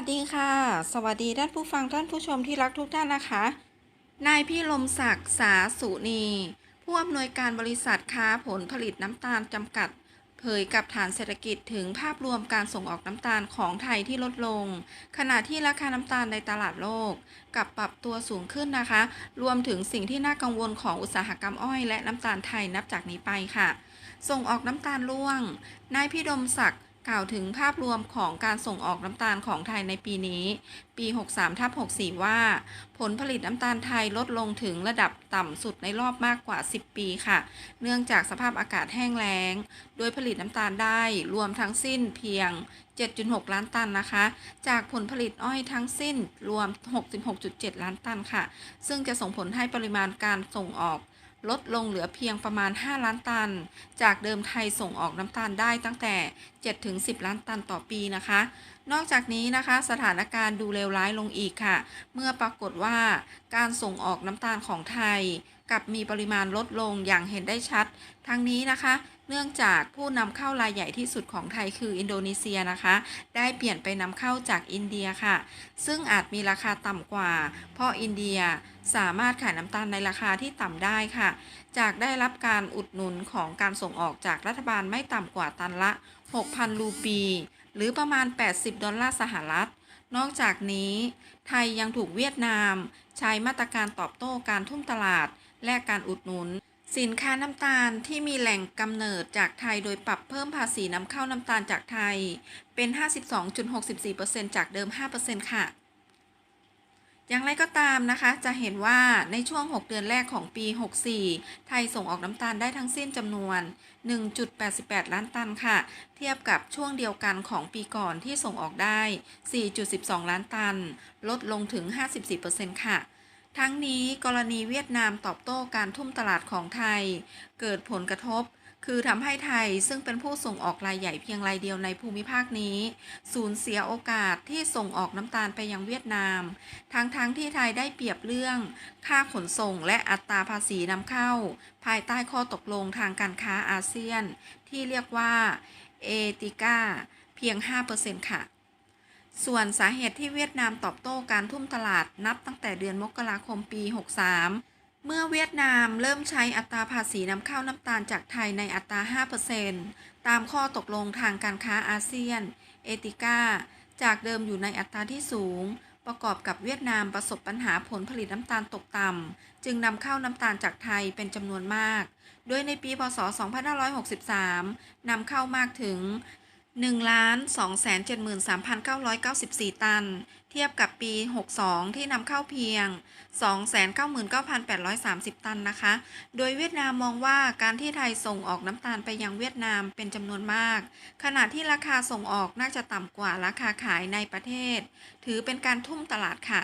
วัสดีค่ะ สวัสดีท่านผู้ฟังท่านผู้ชมที่รักทุกท่านนะคะ นายพี่ลมศักดิ์สาสุนี ผู้อำนวยการบริษัทค้าผลผลิตน้ำตาลจำกัด เผยกับฐานเศรษฐกิจถึงภาพรวมการส่งออกน้ำตาลของไทยที่ลดลง ขณะที่ราคาน้ำตาลในตลาดโลกกลับปรับตัวสูงขึ้นนะคะ รวมถึงสิ่งที่น่ากังวลของอุตสาหกรรมอ้อยและน้ำตาลไทยนับจากนี้ไปค่ะ ส่งออกน้ำตาลร่วง นายพี่ดมศักดิ์ กล่าวถึงภาพรวมของการส่งออกน้ำตาลของไทยในปีนี้ ปี 63ทับ64 ว่า ผลผลิตน้ำตาลไทยลดลงถึงระดับต่ำสุดในรอบมากกว่า 10 ปีค่ะ เนื่องจากสภาพอากาศแห้งแล้ง โดยผลิตน้ำตาลได้รวมทั้งสิ้นเพียง 7.6 ล้านตันนะคะ จากผลผลิตอ้อยทั้งสิ้นรวม 66.7 ล้านตันค่ะ ซึ่งจะส่งผลให้ปริมาณการส่งออก ลดลงเหลือเพียงประมาณ 5 ล้านตัน จากเดิมไทยส่งออกน้ำตาลได้ตั้งแต่ 7-10 ล้านตันต่อปีนะคะ นอกจากนี้นะคะสถานการณ์ดูเลวร้ายลงอีกค่ะ เมื่อปรากฏว่าการส่งออกน้ำตาลของไทย กับมีปริมาณลดลงอย่างเห็นได้ชัด ทั้งนี้นะคะ เนื่องจากผู้นำเข้ารายใหญ่ที่สุดของไทยคืออินโดนีเซียนะคะ ได้เปลี่ยนไปนำเข้าจากอินเดียค่ะ ซึ่งอาจมีราคาต่ำกว่า เพราะอินเดียสามารถขายน้ำตาลในราคาที่ต่ำได้ค่ะ จากได้รับการอุดหนุนของการส่งออกจากรัฐบาลไม่ต่ำกว่าตันละ 6,000 รูปี หรือประมาณ 80 ดอลลาร์สหรัฐนอกจากนี้ ไทยยังถูกเวียดนาม ใช้มาตรการตอบโต้การทุ่มตลาด และการอุดหนุน สินค้าน้ำตาลที่มีแหล่งกำเนิดจากไทยโดยปรับเพิ่มภาษีนำเข้าน้ำตาลจากไทย เป็น 52.64%จากเดิม 5%ค่ะ อย่างไรก็ตามนะคะ จะเห็นว่าในช่วง 6 เดือนแรกของปี 64 ไทยส่งออกน้ำตาลได้ทั้งสิ้นจำนวน 1.88 ล้านตันค่ะ เทียบกับช่วงเดียวกันของปีก่อนที่ส่งออกได้ 4.12 ล้านตัน ลดลงถึง 54%ค่ะ ทั้งนี้กรณีเวียดนามตอบโต้การทุ่มตลาดของไทย เกิดผลกระทบ คือทำให้ไทยซึ่งเป็นผู้ส่งออกรายใหญ่เพียงรายเดียวในภูมิภาคนี้ สูญเสียโอกาสที่ส่งออกน้ำตาลไปยังเวียดนาม ทั้งๆทที่ไทยได้เปรียบเรื่อง ค่าขนส่งและอัตราภาษีนำเข้า ภายใต้ข้อตกลงทางการค้าอาเซียน ที่เรียกว่าเอติกาเพียง 5%ค่ะ ส่วนสาเหตุที่เวียดนามตอบโต้การทุ่มตลาดนับตั้งแต่เดือนมกราคมปี 63 เมื่อเวียดนามเริ่มใช้อัตราภาษีนำเข้าน้ำตาลจากไทยในอัตรา 5%ตามข้อตกลงทางการค้าอาเซียน เอติก้า จากเดิมอยู่ในอัตราที่สูง ประกอบกับเวียดนามประสบปัญหาผลผลิตน้ำตาลตกต่ำ จึงนำเข้าน้ำตาลจากไทยเป็นจำนวนมาก โดยในปี พศ 2563นำเข้ามากถึง 1,273,994 ตัน เทียบกับปี 62 ที่นำเข้าเพียง 299,830 ตันนะคะ โดยเวียดนามมองว่าการที่ไทยส่งออกน้ำตาลไปยังเวียดนามเป็นจำนวนมาก ขณะที่ราคาส่งออกน่าจะต่ำกว่าราคาขายในประเทศ ถือเป็นการทุ่มตลาดค่ะ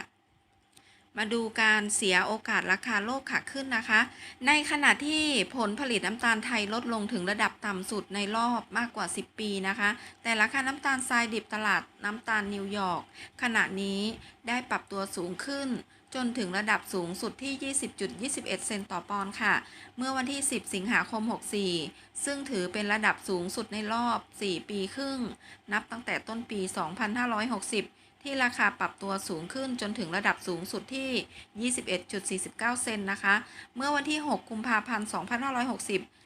มาดูการเสียโอกาสราคาโลกขาขึ้นนะคะ ในขณะที่ผลผลิตน้ำตาลไทยลดลงถึงระดับต่ำสุดในรอบมากกว่า 10 ปีนะคะ แต่ราคาน้ำตาลทรายดิบตลาดน้ำตาลนิวยอร์กขณะนี้ได้ปรับตัวสูงขึ้น จนถึงระดับสูงสุดที่ 20.21 เซนต์ต่อปอนด์ค่ะ เมื่อวันที่ 10 สิงหาคม 64 ซึ่งถือเป็นระดับสูงสุดในรอบ 4 ปีครึ่ง นับตั้งแต่ต้นปี 2560 ที่ราคาปรับตัวสูงขึ้นจนถึงระดับสูงสุดที่ 21.49 เซนต์นะคะ เมื่อวันที่ 6 กุมภาพันธ์ 2560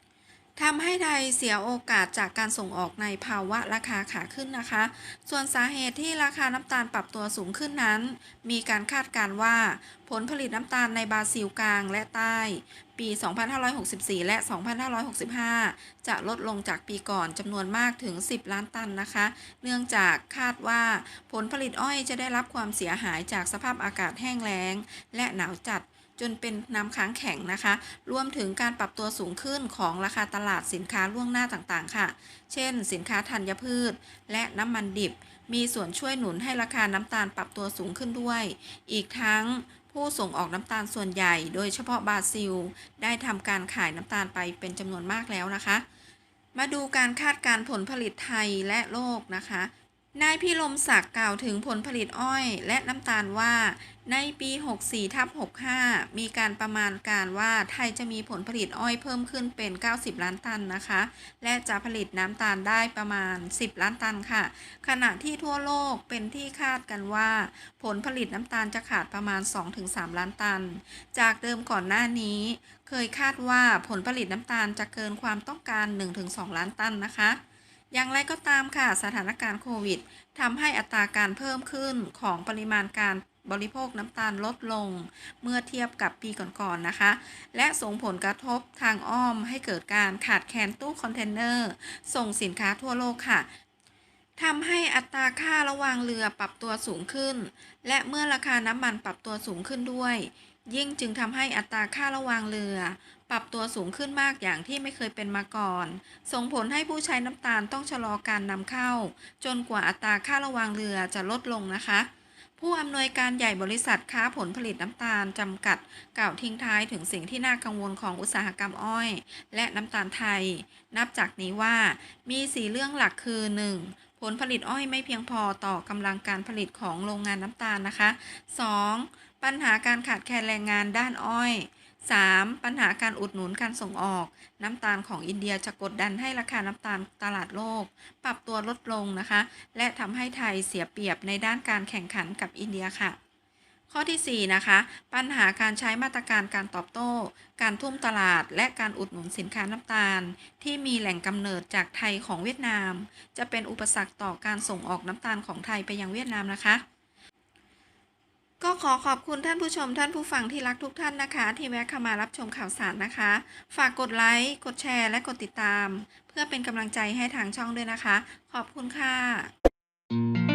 ทำให้ไทยเสียโอกาสจากการส่งออกในภาวะราคาขาขึ้นนะคะ ส่วนสาเหตุที่ราคาน้ำตาลปรับตัวสูงขึ้นนั้น มีการคาดการว่า ผลผลิตน้ำตาลในบราซิลกลางและใต้ ปี 2564 และ 2565 จะลดลงจากปีก่อนจำนวนมากถึง 10 ล้านตันนะคะ เนื่องจากคาดว่าผลผลิตอ้อยจะได้รับความเสียหายจากสภาพอากาศแห้งแล้ง และหนาวจัด จนเป็นน้ำค้างแข็งนะคะ รวมถึงการปรับตัวสูงขึ้นของราคาตลาดสินค้าล่วงหน้าต่างๆ ค่ะ เช่น สินค้าธัญพืช และน้ำมันดิบ มีส่วนช่วยหนุนให้ราคาน้ำตาลปรับตัวสูงขึ้นด้วย อีกทั้งผู้ส่งออกน้ำตาลส่วนใหญ่ โดยเฉพาะบราซิล ได้ทำการขายน้ำตาลไปเป็นจำนวนมากแล้วนะคะ มาดูการคาดการผลผลิตไทยและโลกนะคะ นายพิรมศักดิ์กล่าวถึงผลผลิตอ้อยและน้ำตาลว่า ในปี 64ทับ65 มีการประมาณการว่าไทยจะมีผลผลิตอ้อยเพิ่มขึ้นเป็น 90 ล้านตันนะคะ และจะผลิตน้ำตาลได้ประมาณ 10 ล้านตันค่ะ ขณะที่ทั่วโลกเป็นที่คาดกันว่า ผลผลิตน้ำตาลจะขาดประมาณ 2-3 ล้านตัน จากเดิมก่อนหน้านี้เคยคาดว่าผลผลิตน้ำตาลจะเกินความต้องการ 1-2 ล้านตันนะคะ อย่างไรก็ตามค่ะสถานการณ์โควิดทำให้อัตราการเพิ่มขึ้นของปริมาณการบริโภคน้ำตาลลดลง เมื่อเทียบกับปีก่อนๆนะคะ และส่งผลกระทบทางอ้อมให้เกิดการขาดแคลนตู้คอนเทนเนอร์ ส่งสินค้าทั่วโลกค่ะทำให้อัตราค่าระวางเรือปรับตัวสูงขึ้น และเมื่อราคาน้ำมันปรับตัวสูงขึ้นด้วย ยิ่งจึงทำให้อัตราค่าระวางเรือ ปรับตัวสูงขึ้นมากอย่างที่ไม่เคยเป็นมาก่อน ส่งผลให้ผู้ใช้น้ำตาลต้องชะลอการนำเข้า จนกว่าอัตราค่าระวางเรือจะลดลงนะคะ ผู้อำนวยการใหญ่บริษัทค้าผลผลิตน้ำตาลจำกัด กล่าวทิ้งท้ายถึงสิ่งที่น่ากังวลของอุตสาหกรรมอ้อย และน้ำตาลไทย นับจากนี้ว่ามีสีเรื่องหลักคือ 1. ผลผลิตอ้อยไม่เพียงพอต่อกำลังการผลิตของโรงงานน้ำตาลนะคะ 2. ปัญหาการขาดแคลนแรงงานด้านอ้อย 3. ปัญหาการอุดหนุนการส่งออก น้ำตาลของอินเดียจะกดดันให้ราคาน้ำตาลตลาดโลก ปรับตัวลดลงนะคะ และทำให้ไทยเสียเปรียบในด้านการแข่งขันกับอินเดียค่ะ ข้อที่ 4 นะคะ ปัญหาการใช้มาตรการการตอบโต้ การทุ่มตลาด และการอุดหนุนสินค้าน้ำตาล ที่มีแหล่งกำเนิดจากไทยของเวียดนาม จะเป็นอุปสรรคต่อการส่งออกน้ำตาลของไทยไปยังเวียดนามนะคะ ก็ขอขอบคุณท่านผู้ชมท่านผู้ฟังที่รักทุกท่านนะคะ ที่แวะเข้ามารับชมข่าวสารนะคะ ฝากกดไลค์ กดแชร์ และกดติดตาม เพื่อเป็นกำลังใจให้ทางช่องด้วยนะคะ ขอบคุณค่ะ